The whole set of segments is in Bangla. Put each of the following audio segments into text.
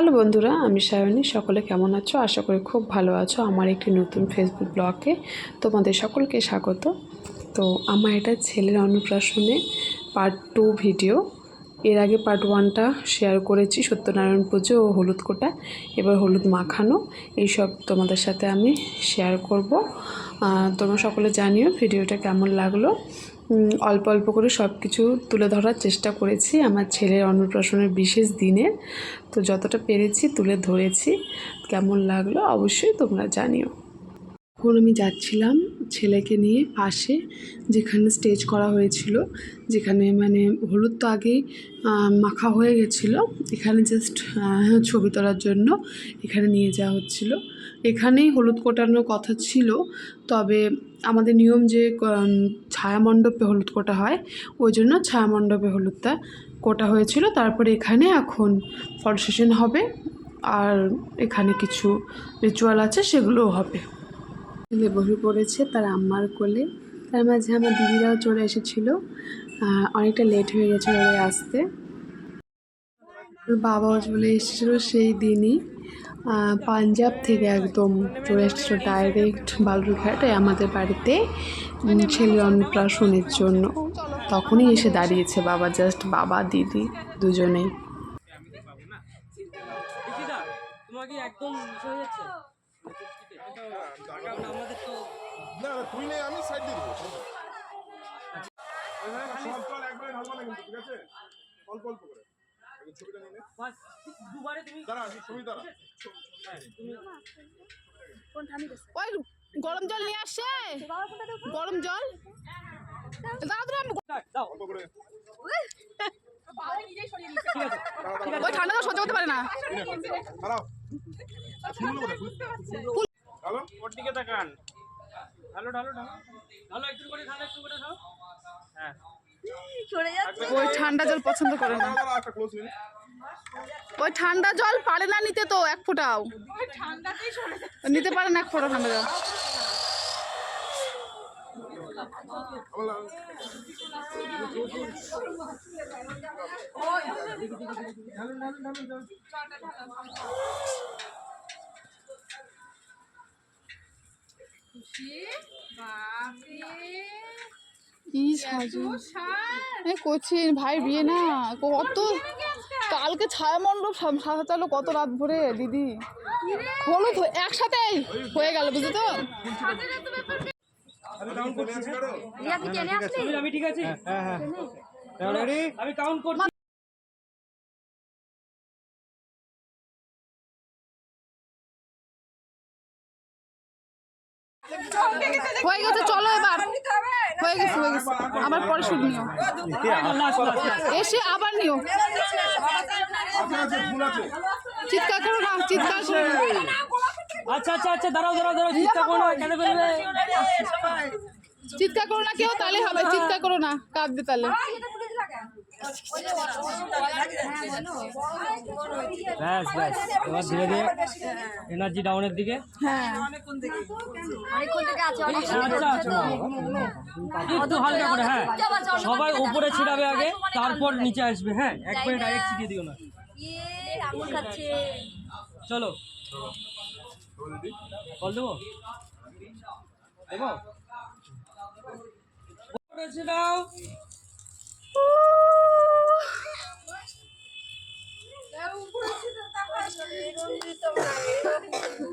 হ্যালো বন্ধুরা, আমি সায়নী সকলে কেমন আছো? আশা করি খুব ভালো আছো। আমার একটি নতুন ফেসবুক ব্লগে তোমাদের সকলকে স্বাগত। তো আমার এটা ছেলের অন্নপ্রাশনে পার্ট টু ভিডিও এর আগে পার্ট ওয়ানটা শেয়ার করেছি সত্যনারায়ণ পুজো ও হলুদ কোটা, এবার হলুদ মাখানো। এইসব তোমাদের সাথে আমি শেয়ার করব। তোমরা সকলে জানিও ভিডিওটা কেমন লাগল। অল্প অল্প করে সব কিছু তুলে ধরার চেষ্টা করেছি আমার ছেলের অন্নপ্রাশনের বিশেষ দিনে। তো যতটা পেরেছি তুলে ধরেছি। কেমন লাগল অবশ্যই তোমরা জানিও। এখন আমি যাচ্ছিলাম ছেলেকে নিয়ে পাশে যেখানে স্টেজ করা হয়েছিল, যেখানে মানে হলুদ তো আগেই মাখা হয়ে গেছিল, এখানে জাস্ট ছবি তোলার জন্য এখানে নিয়ে যাওয়া হচ্ছিল। এখানেই হলুদ কোটানোর কথা ছিল, তবে আমাদের নিয়ম যে ছায়ামণ্ডপে হলুদ কোটা হয়, ওই জন্য ছায়ামণ্ডপে হলুদটা কোটা হয়েছিল। তারপরে এখানে এখন ফটো সেশন হবে, আর এখানে কিছু রিচুয়াল আছে, সেগুলোও হবে। ছেলে বসে পড়েছে তার আম্মার কোলে। তার মাঝে আমার দিদিরাও চলে এসেছিল। অনেকটা লেট হয়ে গেছিল ওদের আসতে। বাবাও চলে এসেছিল সেই দিনই। পাঞ্জাব থেকে একদম চলে এসেছিল ডাইরেক্ট বালুরঘাটে আমাদের বাড়িতে। ছেলের অন্নপ্রাশনের জন্য। তখনই এসে দাঁড়িয়েছে বাবা জাস্ট বাবা, দিদি দুজনেই। একদম যাচ্ছে কারণ আমাদের তো না না তুই নেই আমি সাইড দিয়ে দেবো। সব জল একবারে ঢালবো না কিন্তু ঠিক আছে? অল্প অল্প করে। ছবিটা নিয়ে দুবারে তুমি দাঁড়া ছবি দাঁড়া। ওই গরম জল নিয়ে আসছে। গরম জল? ওই ঠান্ডা জল সহ্য করতে পারে না দাঁড়াও ফুলগুলো কোথায় ফুল হ্যালো ওর দিকে তাকান। ঢালো ঢালো ঢালো। ঢালো একটু করে ঢালো একটু করে ঢালো। হ্যাঁ। ওই ঠান্ডা জল পছন্দ করে না। ওই ঠান্ডা জল পারে না নিতে তো এক ফোঁটাও। নিতে পারে না এক ফোঁটা ঠান্ডা জল। কি সাজু এই কোচিন ভাই বিয়ে না। কত কালকে ছায়া মণ্ডপ সাজালো কত রাত ভরে দিদি। হলুদ হয়ে- একসাথেই হয়ে গেল বুঝলি তো? আমি ঠিক আছি। হ্যাঁ হ্যাঁ। রেডি আমি কাউন্ট করছি। হয়ে গেছে চলো এবার। হয়ে গেছে হয়ে গেছে। আবার পরে শুট নিও। এসে আবার নিও। চিৎকার করো না চিৎকার করো না। আচ্ছা আচ্ছা আচ্ছা দাঁড়াও দাঁড়াও দাঁড়াও চিৎকার করো না কেন বলবে চিৎকার করো না কেউ তাহলে হবে চিৎকার করো না কাঁদবে তাহলে। ব্যাস ব্যাস। এবার ধীরে ধীরে এনার্জি ডাউনের দিকে। হ্যাঁ একটু হালকা করে হ্যাঁ। সবাই উপরে ছিড়াবে আগে, তারপর নিচে আসবে হ্যাঁ। একবারে ডাইরেক্ট ছিটিয়ে দিও না। চলো। কল দেবো? দেবো? উপরে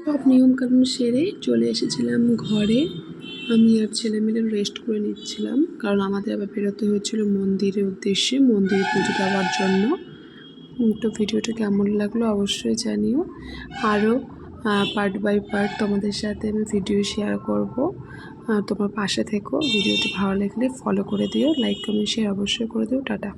সব নিয়মকানুন সেরে চলে এসেছিলাম ঘরে। আমি আর ছেলে মিলে রেস্ট করে নিচ্ছিলাম, কারণ আমাদের আবার বেরোতে হয়েছিল মন্দিরের উদ্দেশ্যে, মন্দিরে পুজো দেওয়ার জন্য। তো ভিডিওটা কেমন লাগল অবশ্যই জানিও। আরও পার্ট বাই পার্ট তোমাদের সাথে আমি ভিডিও শেয়ার করব। তোমার পাশে থেকো, ভিডিওটি ভালো লাগলে ফলো করে দিও লাইক কমেন্ট শেয়ার অবশ্যই করে দিও। টাটা।